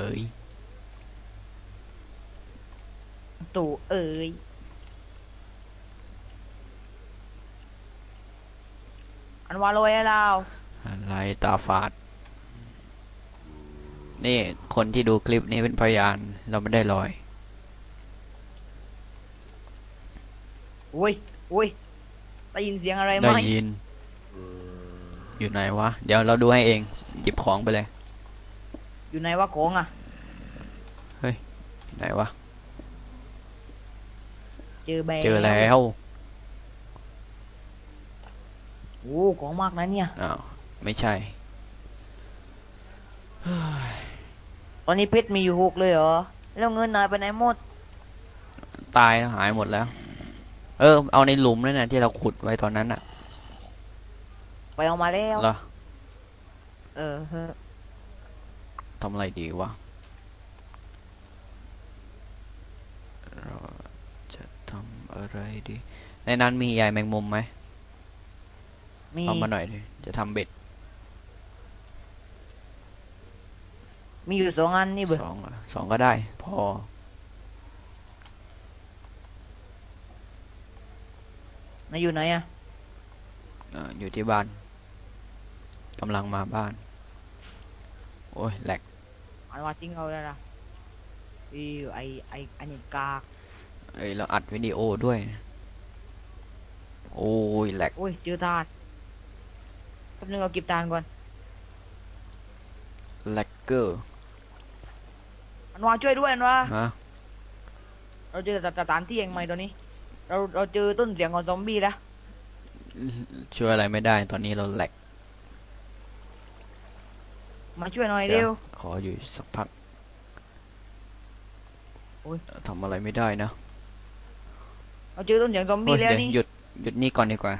เอ้ยตู่เอ๋ยอันวาโรยให้เราอะไรตาฝาด นี่คนที่ดูคลิปนี้เป็นพยานเราไม่ได้ลอย อุ้ยอุ้ยได้ยินเสียงอะไรไหมได้ยิน อยู่ไหนวะ เดี๋ยวเราดูให้เอง หยิบของไปเลย อยู่ไหนวะของอะไหนวะเจอแบงเจอแล้วโอ้ของมากนะเนี่ยอ้าวไม่ใช่ตอนนี้เพชรมีอยู่หกเลยเหรอแล้วเงินนายไปไหนหมด ตายแล้วหายหมดแล้ว เออ เอาในหลุมนั่นน่ะที่เราขุดไว้ตอนนั้นน่ะไปเอามาแล้วเหรอเออเฮ้อ ทำอะไรดีวะ เราจะทำอะไรดี ในนั้นมีใยแมงมุมไหมมีเอามาหน่อยดิ จะทำเบ็ดมีอยู่สองอันนี่เบอสองเหรอสองก็ได้ พอนายอยู่ไหนอะเอ่ออยู่ที่บ้านกำลังมาบ้าน โอ้ยแหลก อันว่าจริงเอาเลยล่ะอีไอไออันนี้กากเอ้ยเราอัดวิดีโอด้วยนะโอ้ยแหลกโอ้ยเจอทานแป๊บนึงเอาเก็บทานก่อนแหลกเกอร์อันว่าช่วยด้วยอันว่าฮะเราเจอสถานที่เองไหมตอนนี้ เราเราเจอต้นเสียงของซอมบี้แล้วช่วยอะไรไม่ได้ตอนนี้เราแหลกมาช่วยหน่อยเดี๋เร็ยวว ขออยู่สักพักโอ้ยทำอะไรไม่ได้นะเราเจอต้นเสียงซอมโอ้บี้ยแล้วเดี๋ยวนี่หยุดหยุดนี่ก่อนดีกว่า